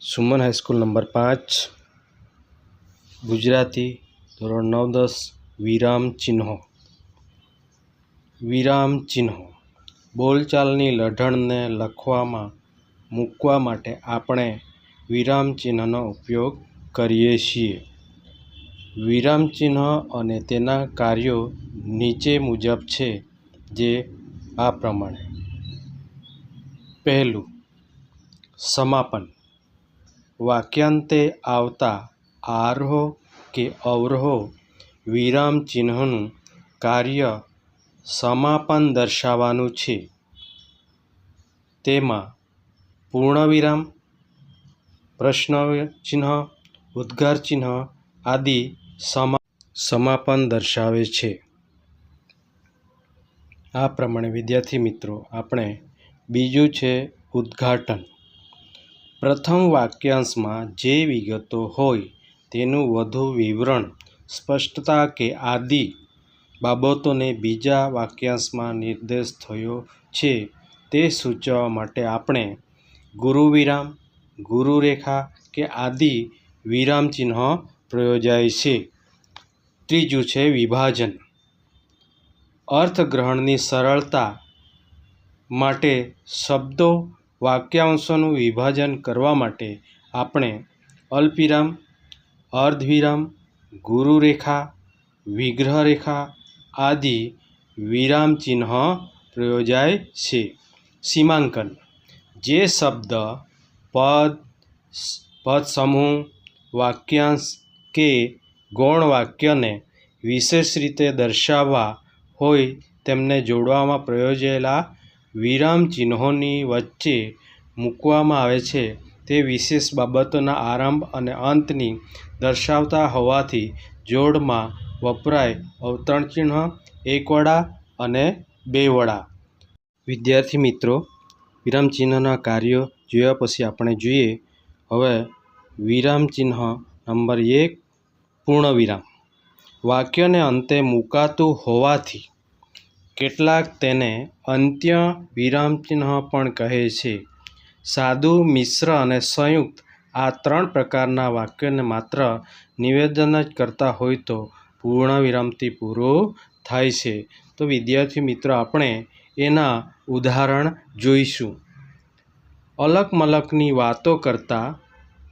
Suman high school number પાંચ, ગુજરાતી ધોરણ નવ દસ, વિરામ ચિહ્નો વિરામ ચિહ્નો બોલચાલની લઢણને લખવામાં, મૂકવા માટે આપણે વિરામ ચિહ્નનો ઉપયોગ કરીએ છીએ. વિરામ ચિહ્ન અને તેના કાર્યો નીચે મુજબ છે જે આ પ્રમાણે. પહેલું, સમાપન. વાક્યાંતે આવતા આરોહ કે અવરોહ વિરામ ચિહ્નનું કાર્ય સમાપન દર્શાવવાનું છે. તેમાં પૂર્ણવિરામ પ્રશ્ન ચિહ્ન ઉદ્ગાર ચિહ્ન આદિ સમા, સમાપન દર્શાવે છે. આ પ્રમાણે વિદ્યાર્થી મિત્રો, આપણે બીજું છે ઉદ્ઘાટન. પ્રથમ વાક્યાંશમાં જે વિગતો હોય તેનું વધુ વિવરણ, સ્પષ્ટતા કે આદિ બાબતોને બીજા વાક્યાંશમાં નિર્દેશ થયો છે તે સૂચવવા માટે આપણે ગુરુવિરામ, ગુરુરેખા કે આદિ વિરામચિહ્ન પ્રયોજાય છે. ત્રીજું છે વિભાજન. અર્થગ્રહણની સરળતા માટે શબ્દો વાક્યાંશોનું વિભાજન કરવા માટે આપણે અલ્પવિરામ, અર્ધવિરામ, ગુરુરેખા, વિગ્રહરેખા આદિ વિરામચિહ્ન પ્રયોજાય છે. સીમાંકન. જે શબ્દ, પદ પદસમૂહ, વાક્યાંશ કે ગૌણ વાક્યને વિશેષ રીતે દર્શાવવા હોય તેમને જોડવામાં પ્રયોજાયેલા વિરામચિહ્નોની વચ્ચે મૂકવામાં આવે છે. તે વિશેષ બાબતોના આરંભ અને અંતની દર્શાવતા હોવાથી જોડમાં વપરાય અવતરણ ચિહ્ન એકવડા અને બેવડા વિદ્યાર્થી મિત્રો વિરામચિહ્નના કાર્યો જોયા પછી આપણે જોઈએ. હવે વિરામચિહ્ન નંબર એક પૂર્ણવિરામ વાક્યને અંતે મૂકાતું હોવાથી કેટલાક તેને અંત્ય વિરામચિહ્ન પણ કહે છે. સાદું મિશ્ર અને સંયુક્ત આ ત્રણ પ્રકારના વાક્યોને માત્ર નિવેદન જ કરતા હોય તો પૂર્ણ વિરામથી પૂરું થાય છે. તો વિદ્યાર્થી મિત્રો, આપણે એના ઉદાહરણ જોઈશું. અલક મલકની વાતો કરતાં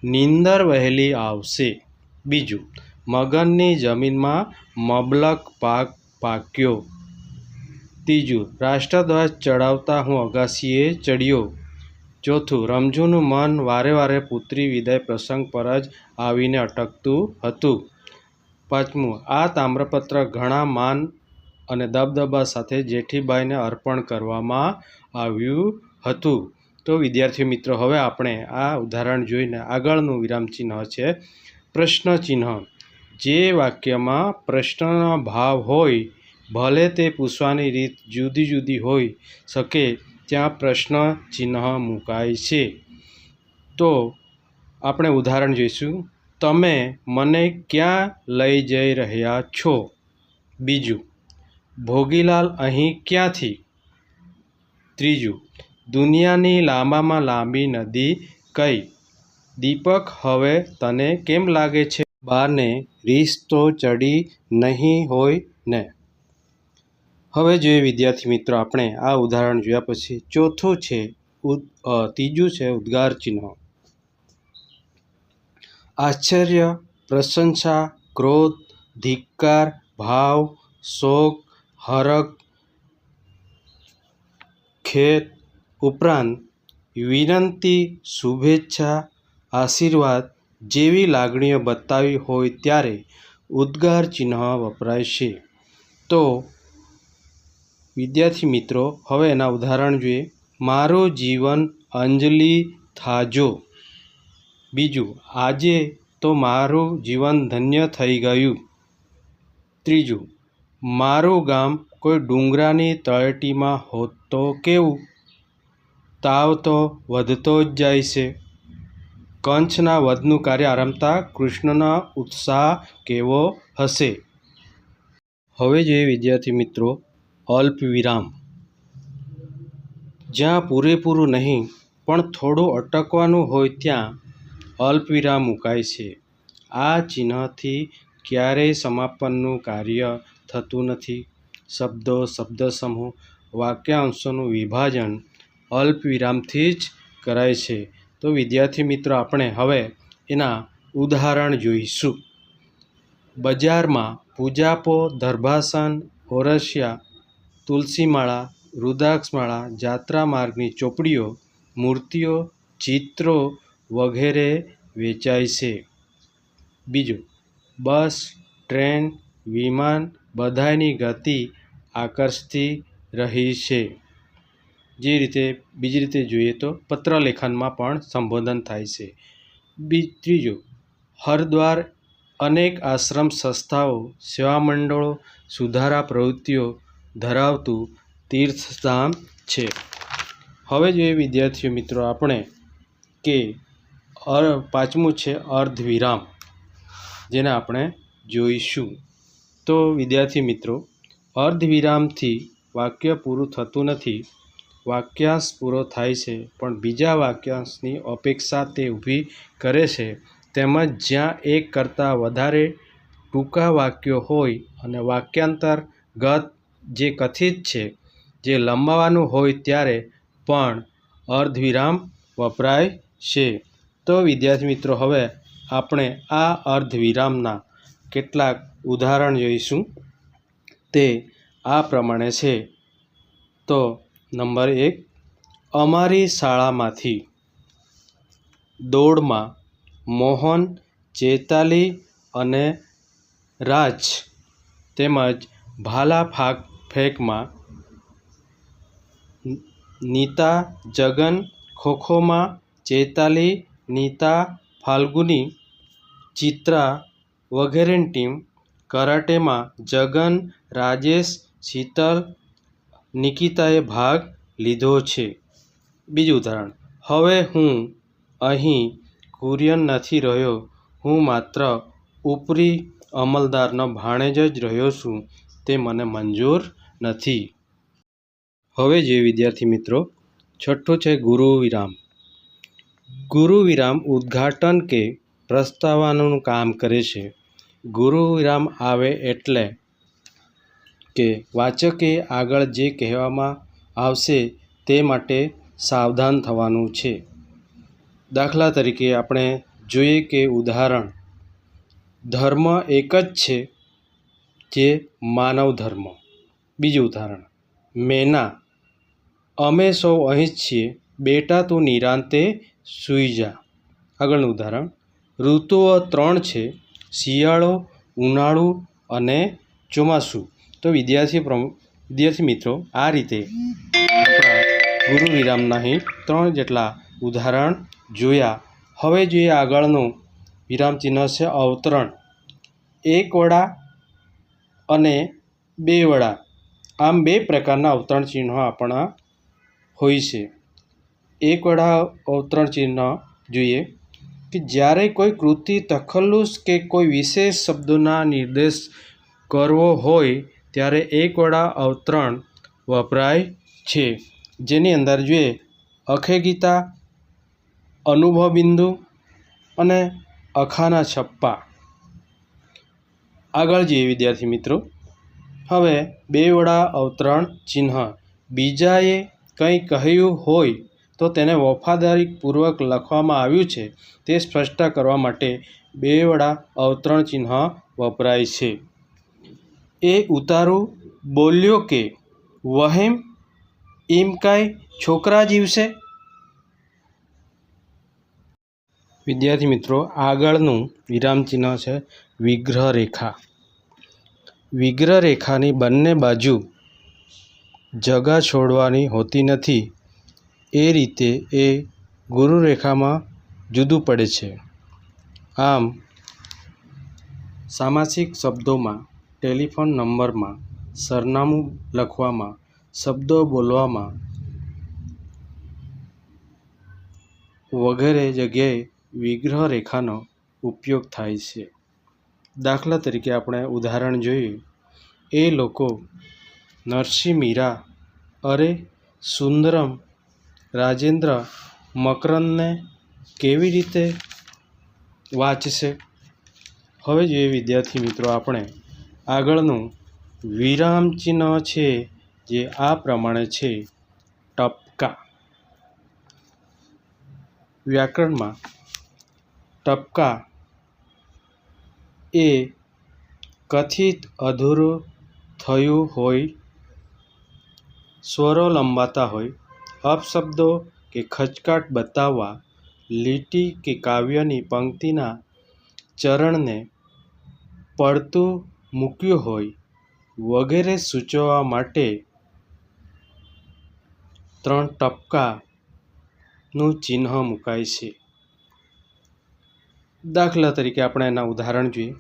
નીંદર વહેલી આવશે. બીજું, મગનની જમીનમાં મબલક પાક પાક્યો. ત્રીજું, રાષ્ટ્રધ્વજ ચડાવતા હું અગાશીએ ચડ્યો. ચોથું રમઝૂનું મન વારે વારે પુત્રી વિદાય પ્રસંગ પર જ આવીને અટકતું હતું. પાંચમું, આ તામ્રપત્ર ઘણા માન અને દબદબા સાથે જેઠીબાઈને અર્પણ કરવામાં આવ્યું હતું. તો વિદ્યાર્થી મિત્રો, હવે આપણે આ ઉદાહરણ જોઈને આગળનું વિરામચિહ્ન છે પ્રશ્ન ચિહ્ન જે વાક્યમાં પ્રશ્નનો ભાવ હોય ભલે તે પૂછવાની રીત જુદી જુદી હોઈ શકે, ત્યાં પ્રશ્ન ચિહ્ન મુકાય છે. તો આપણે ઉદાહરણ જોઈશું. તમે મને ક્યાં લઈ જઈ રહ્યા છો? બીજું, ભોગીલાલ અહીં ક્યાંથી? ત્રીજું, દુનિયાની લાંબામાં લાંબી નદી કઈ? દીપક, હવે તને કેમ લાગે છે? બાને રીસ તો ચડી નહીં હોય ને? હવે જોઈએ વિદ્યાર્થી મિત્રો આપણે આ ઉદાહરણ જોયા પછી ચોથું છે ત્રીજું છે ઉદ્ગાર ચિહ્ન. આશ્ચર્ય, પ્રશંસા, ક્રોધ, ધિક્કાર, ભાવ, શોક હરક ખેત ઉપરાંત વિનંતી, શુભેચ્છા, આશીર્વાદ જેવી લાગણીઓ બતાવી હોય ત્યારે ઉદ્ગાર ચિહ્ન વપરાય છે. તો વિદ્યાર્થી મિત્રો, હવે એના ઉદાહરણ જોઈએ. મારું જીવન અંજલિ થાજો. બીજું, આજે તો મારું જીવન ધન્ય થઈ ગયું. ત્રીજું, મારું ગામ કોઈ ડુંગરાની તળેટીમાં હોત તો કેવું? તાવ તો વધતો જ જાય છે. કંચના વધનું કાર્ય આરંભતા કૃષ્ણનો ઉત્સાહ કેવો હશે? હવે જોઈએ વિદ્યાર્થી મિત્રો અલ્પ વિરામ જ્યાં પૂરેપૂરું નહીં, પણ થોડું અટકવાનું હોય ત્યાં અલ્પ વિરામ મુકાય છે. આ ચિહ્નથી ક્યારેય સમાપનનું કાર્ય થતું નથી. શબ્દો શબ્દ સમૂહ વાક્યાંશોનું વિભાજન અલ્પ વિરામથી જ કરાય છે. તો વિદ્યાર્થી મિત્રો, આપણે હવે એના ઉદાહરણ જોઈશું. બજારમાં પૂજાપો દર્ભાસન ઓરસિયા તુલસીમાળા, રુદ્રાક્ષમાળા જાત્રા માર્ગની ચોપડીઓ, મૂર્તિઓ, ચિત્રો વગેરે વેચાય છે. બીજું, બસ, ટ્રેન, વિમાન બધાયની ગતિ આકર્ષતી રહી છે. જે રીતે, બીજી રીતે જોઈએ તો પત્રલેખનમાં પણ સંબોધન થાય છે. બી, ત્રીજું, હરદ્વાર અનેક આશ્રમ સંસ્થાઓ સેવા મંડળો સુધારા પ્રવૃત્તિઓ ધરાવતું તીર્થધામ છે. હવે જોઈએ વિદ્યાર્થીઓ મિત્રો આપણે કે અર પાંચમું છે અર્ધવિરામ, જેને આપણે જોઈશું. તો વિદ્યાર્થી મિત્રો, અર્ધવિરામથી વાક્ય પૂરું થતું નથી, વાક્યાંશ પૂરો થાય છે, પણ બીજા વાક્યાંશની અપેક્ષા તે ઊભી કરે છે. તેમજ જ્યાં એક કરતાં વધારે ટૂંકા વાક્યો હોય અને વાક્યાંતર્ગત જે કથિત છે, જે લંબાવવાનું હોય ત્યારે પણ અર્ધવિરામ વપરાય છે. તો વિદ્યાર્થી મિત્રો, હવે આપણે આ અર્ધવિરામના કેટલાક ઉદાહરણ જોઈશું. તે આ પ્રમાણે છે. તો નંબર એક, અમારી શાળામાંથી દોડમાં મોહન, ચેતાલી અને રાજ તેમજ ભાલા ફાક ફેંકમાં. નીતા જગન ખોખોમાં ચેતાલી, નીતા ફાલ્ગુની ચિત્રા વગેરેની ટીમ કરાટેમાં જગન, રાજેશ, શીતલ, નિકિતાએ ભાગ લીધો છે. બીજું ઉદાહરણ. હવે હું અહીં કુરિયન નથી રહ્યો. હું માત્ર ઉપરી અમલદારનો ભાણેજ જ રહ્યો છું. તે મને મંજૂર નથી. હવે જે વિદ્યાર્થી મિત્રો, છઠ્ઠું છે ગુરુ વિરામ. ગુરુ વિરામ ઉદ્ઘાટન કે પ્રસ્તાવવાનું કામ કરે છે. ગુરુ વિરામ આવે એટલે કે વાચકે આગળ જે કહેવામાં આવશે તે માટે સાવધાન થવાનું છે. દાખલા તરીકે આપણે જોઈએ કે ઉદાહરણ, ધર્મ એક જ છે જે માનવ ધર્મ. બીજું ઉદાહરણ. મેના, અમે સૌ અહીં જ છીએ. બેટા, તું નિરાંતે સૂઈ જા. આગળનું ઉદાહરણ. ઋતુઓ ત્રણ છે. શિયાળો, ઉનાળુ અને ચોમાસું. તો વિદ્યાર્થી વિદ્યાર્થી મિત્રો, આ રીતે ગુરુ વિરામના અહીં ત્રણ જેટલા ઉદાહરણ જોયા. હવે જોઈએ આગળનું વિરામ ચિહ્ન છે અવતરણ. એક વડા અને બે વડા. આમ બે પ્રકારના અવતરણ ચિહ્નો આપણા હોય છે. એક વડા અવતરણ ચિહ્ન જોઈએ કે જ્યારે કોઈ કૃતિ તખલ્લુસ કે કોઈ વિશેષ શબ્દોના નિર્દેશ કરવો હોય ત્યારે એક વડા અવતરણ વપરાય છે. જેની અંદર જોઈએ અખે ગીતા અનુભવ બિંદુ અને અખાના છપ્પા. આગળ જઈએ વિદ્યાર્થી મિત્રો. હવે બે વડા અવતરણ ચિહ્ન. બીજાએ કંઈ કહ્યું હોય તો તેને વફાદારીપૂર્વક લખવામાં આવ્યું છે. તે સ્પષ્ટ કરવા માટે બે વડા અવતરણ ચિહ્ન વપરાય છે. એ ઉતારું બોલ્યો કે, વહેમ, એમ કાંઈ છોકરા જીવશે? વિદ્યાર્થી મિત્રો, આગળનું વિરામ ચિહ્ન છે વિગ્રહ રેખા વિગ્રહ રેખાની બંને બાજુ જગા છોડવાની હોતી નથી. એ રીતે એ ગુરુ રેખામાં જુદું પડે છે. આમ, સામાસિક શબ્દોમાં, ટેલિફોન નંબરમાં, સરનામું લખવામાં, શબ્દો બોલવામાં વગેરે જગ્યાએ વિગ્રહ રેખાનો ઉપયોગ થાય છે. દાખલા તરીકે આપણે ઉદાહરણ જોઈએ એ લોકો નરસિંહ મીરા, અરે સુંદરમ, રાજેન્દ્ર મકરંદને કેવી રીતે વાંચશે? હવે જોઈએ વિદ્યાર્થી મિત્રો આપણે. આગળનું વિરામ ચિહ્ન છે જે આ પ્રમાણે છે. ટપકા. વ્યાકરણમાં ટપકા એ કથિત અધૂરું થયું હોય, સ્વરો લંબાતા હોય અપશબ્દો કે ખચકાટ બતાવવા, લીટી કે કાવ્યની પંક્તિના ચરણને પડતું મૂક્યું હોય, વગેરે સૂચવવા માટે ત્રણ ટપકાનું ચિહ્ન મુકાય છે. દાખલા તરીકે આપણે એના ઉદાહરણ જોઈએ.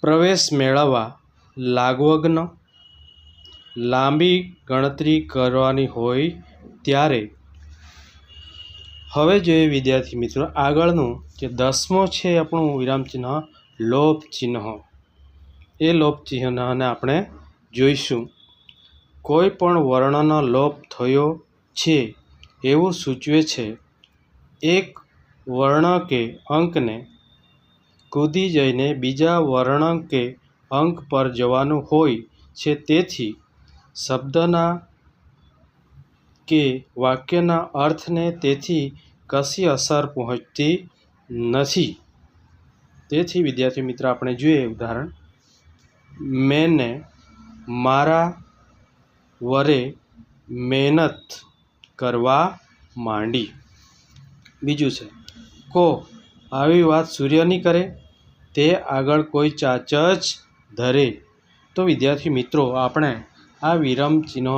પ્રવેશ મેળવવા લાગવગ્ન લાંબી ગણતરી કરવાની હોય ત્યારે હવે જોઈએ વિદ્યાર્થી મિત્રો આગળનું જે દસમો છે આપણું વિરામ ચિહ્ન, લોપ ચિહ્ન. એ લોભ ચિહ્નને આપણે જોઈશું. કોઈ પણ વર્ણનો લોપ થયો છે એવું સૂચવે છે. એક વર્ણ કે અંકને કૂદી જઈને બીજા વર્ણ કે અંક પર જવાનું હોય છે. તેથી શબ્દના કે વાક્યના અર્થને તેથી કશી અસર પહોંચતી નથી. તેથી, વિદ્યાર્થી મિત્ર, આપણે જોઈએ ઉદાહરણ. મેને મારા વરે મહેનત કરવા માંડી. બીજું છે. કો આવી વાત સૂર્યની કરે, તે આગળ કોઈ ચાચ જ ધરે. તો વિદ્યાર્થી મિત્રો, આપણે આ વિરામ ચિહ્નો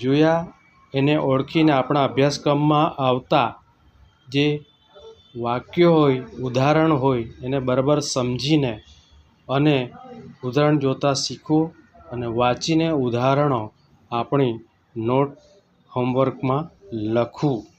જોયા, એને ઓળખીને આપણા અભ્યાસક્રમમાં આવતા જે વાક્યો હોય, ઉદાહરણ હોય, એને બરાબર સમજીને અને ઉદાહરણ જોતાં શીખવું અને વાંચીને ઉદાહરણો આપણી નોટ હોમવર્કમાં લખવું